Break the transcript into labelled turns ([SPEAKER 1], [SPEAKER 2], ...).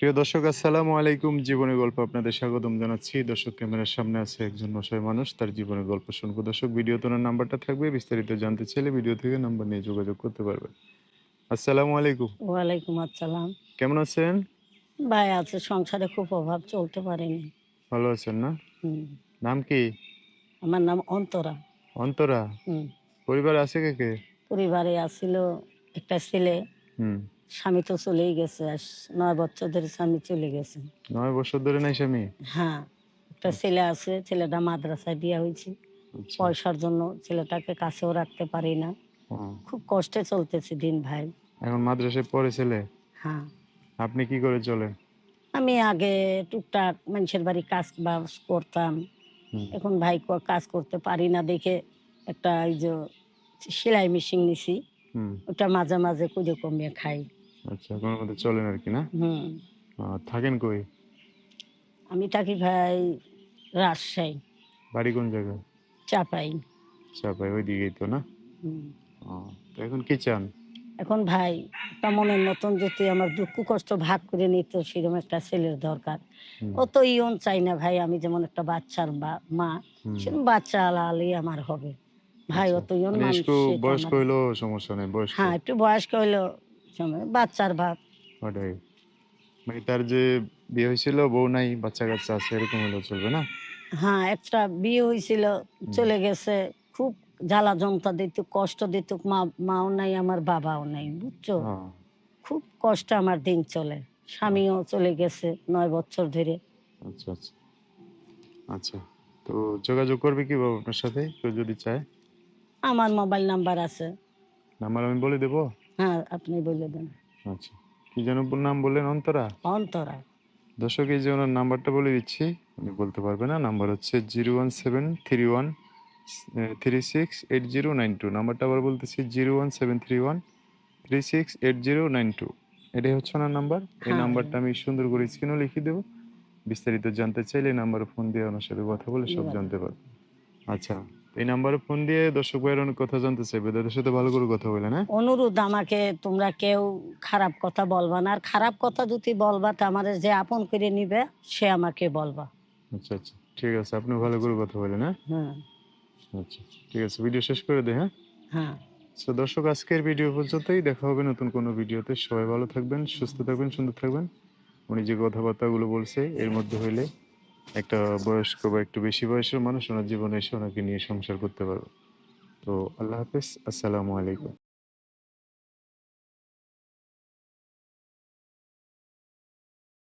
[SPEAKER 1] প্রিয় দর্শক আসসালামু আলাইকুম। জীবনের গল্প আপনাদের স্বাগতম জানাচ্ছি। দর্শক ক্যামেরার সামনে আছে একজন অসহায় মানুষ তার জীবনের গল্প শুনব। দর্শক ভিডিও তোনার নাম্বারটা থাকবে বিস্তারিত জানতে চাইলে ভিডিও থেকে নাম্বার নিয়ে যোগাযোগ করতে পারবেন। আসসালামু আলাইকুম।
[SPEAKER 2] ওয়ালাইকুম আসসালাম।
[SPEAKER 1] কেমন আছেন?
[SPEAKER 2] ভাই আছে। সংসারে খুব অভাব চলতে পারেনি।
[SPEAKER 1] ভালো আছেন না? নাম কি?
[SPEAKER 2] আমার নাম অন্তরা।
[SPEAKER 1] অন্তরা। পরিবার আছে কে কে
[SPEAKER 2] পরিবারে আসছিল একটা ছেলে।
[SPEAKER 1] হুম।
[SPEAKER 2] স্বামী তো চলেই গেছে আর নয় বছর ধরে স্বামী চলে গেছে।
[SPEAKER 1] নয় বছর ধরে নাই স্বামী?
[SPEAKER 2] হ্যাঁ একটা ছেলে আছে ছেলেটা মাদ্রাসায় দেওয়া হয়েছে।
[SPEAKER 1] আচ্ছা।
[SPEAKER 2] পয়সার জন্য ছেলেটাকে কাছেও রাখতে পারি না। খুব কষ্টে চলতেছে দিন ভাই।
[SPEAKER 1] এখন মাদ্রাসায় পড়ে ছেলে?
[SPEAKER 2] হ্যাঁ।
[SPEAKER 1] আপনি কি করে চলেন?
[SPEAKER 2] আমি আগে টুকটাক মানুষের বাড়ি কাজ বাজ করতাম। এখন ভাই কাজ করতে পারি না দেখে একটা এই যে সেলাই মেশিন নিছি। ওটা মাঝে মাঝে কুড়ে কমিয়ে খাই।
[SPEAKER 1] আচ্ছা কোনো মতো চলেন আর কি না?
[SPEAKER 2] হুম।
[SPEAKER 1] থাকেন কই?
[SPEAKER 2] আমি থাকি ভাই রাজশাহী।
[SPEAKER 1] বাড়ি কোন জায়গায়?
[SPEAKER 2] চাপাই।
[SPEAKER 1] চাপাই ওই দিকেই তো না? তো এখন কি চান?
[SPEAKER 2] এখন ভাই একটা মনের মতন যদি আমার দুঃখ কষ্ট ভাগ করে নিত সেরকম একটা ছেলের দরকার। ও তো ইয়ন চাই না ভাই আমি যেমন একটা বাচ্চার বা- মা সেরকম বাচ্চা আলালেই আমার হবে। ভাই
[SPEAKER 1] আচ্ছা।
[SPEAKER 2] অত ইয়ন
[SPEAKER 1] মানে
[SPEAKER 2] মানুষ
[SPEAKER 1] বয়স্ক হইলেও সমস্যা নেই বয়স্ক।
[SPEAKER 2] হ্যাঁ একটু বয়স্ক হইল বাচ্চার ভাব।
[SPEAKER 1] ওটাই। মানে তার যে বিয়ে হয়েছিল বউ নাই বাচ্চা কাচ্চা আছে এরকম হলেও চলবে না?
[SPEAKER 2] হ্যাঁ একটা বিয়ে হয়েছিল চলে গেছে খুব জ্বালা যন্ত্রণা দিত কষ্ট দিত মা মাও নাই আমার বাবাও নাই বুঝছ? খুব কষ্ট আমার দিন চলে। স্বামীও চলে গেছে নয় বছর ধরে।
[SPEAKER 1] আচ্ছা আচ্ছা। আচ্ছা। তো যোগাযোগ করবে কি বাবু আপনার সাথে? কেউ যদি চায়?
[SPEAKER 2] আমার মোবাইল নাম্বার আছে।
[SPEAKER 1] নাম্বার আমি বলে দেবো?
[SPEAKER 2] হ্যাঁ আপনি বলে দেন।
[SPEAKER 1] আচ্ছা কি যেন নাম বললেন অন্তরা?
[SPEAKER 2] অন্তরা।
[SPEAKER 1] দর্শক এই যে ওনার নাম্বারটা বলে দিচ্ছি উনি বলতে পারবে না নাম্বার হচ্ছে zero one seven three one three six eight zero nine two. নাম্বারটা আবার বলতেছি zero one seven three one three six eight zero nine two. এটাই হচ্ছে ওনার নাম্বার। এই
[SPEAKER 2] হ্যাঁ।
[SPEAKER 1] নাম্বারটা আমি সুন্দর করে স্ক্রিনও লিখে দেবো। বিস্তারিত জানতে চাইলে এই নাম্বারে ফোন দিয়ে ওনার সাথে কথা বলে সব জানতে পারবে। আচ্ছা। এই নাম্বারে ফোন দিয়ে দর্শক ভাইয়ের অনেক কথা জানতে চাইবে। তাদের সাথে ভালো করে কথা বলে না
[SPEAKER 2] অনুরোধ আমাকে তোমরা কেউ খারাপ কথা বলবা না। আর খারাপ কথা যদি বলবা তো আমার যে আপন করে নিবে সে আমাকে বলবা।
[SPEAKER 1] আচ্ছা আচ্ছা। ঠিক আছে আপনি ভালো করে কথা বলেন হ্যাঁ?
[SPEAKER 2] হ্যাঁ।
[SPEAKER 1] আচ্ছা ঠিক আছে ভিডিও শেষ করে দে হ্যাঁ?
[SPEAKER 2] হ্যাঁ।
[SPEAKER 1] তো দর্শক আজকের ভিডিও পর্যন্তই। দেখা হবে নতুন কোনো ভিডিওতে। সবাই ভালো থাকবেন সুস্থ থাকবেন সুন্দর থাকবেন। উনি যে কথাবার্তাগুলো বলছে এর মধ্যে হইলে একটা বয়স্ক বা একটু বেশি বয়সের মানুষ ওনার জীবনে এসে ওনাকে নিয়ে সংসার করতে পারবে। তো আল্লাহ হাফিজ, আসসালামু আলাইকুম।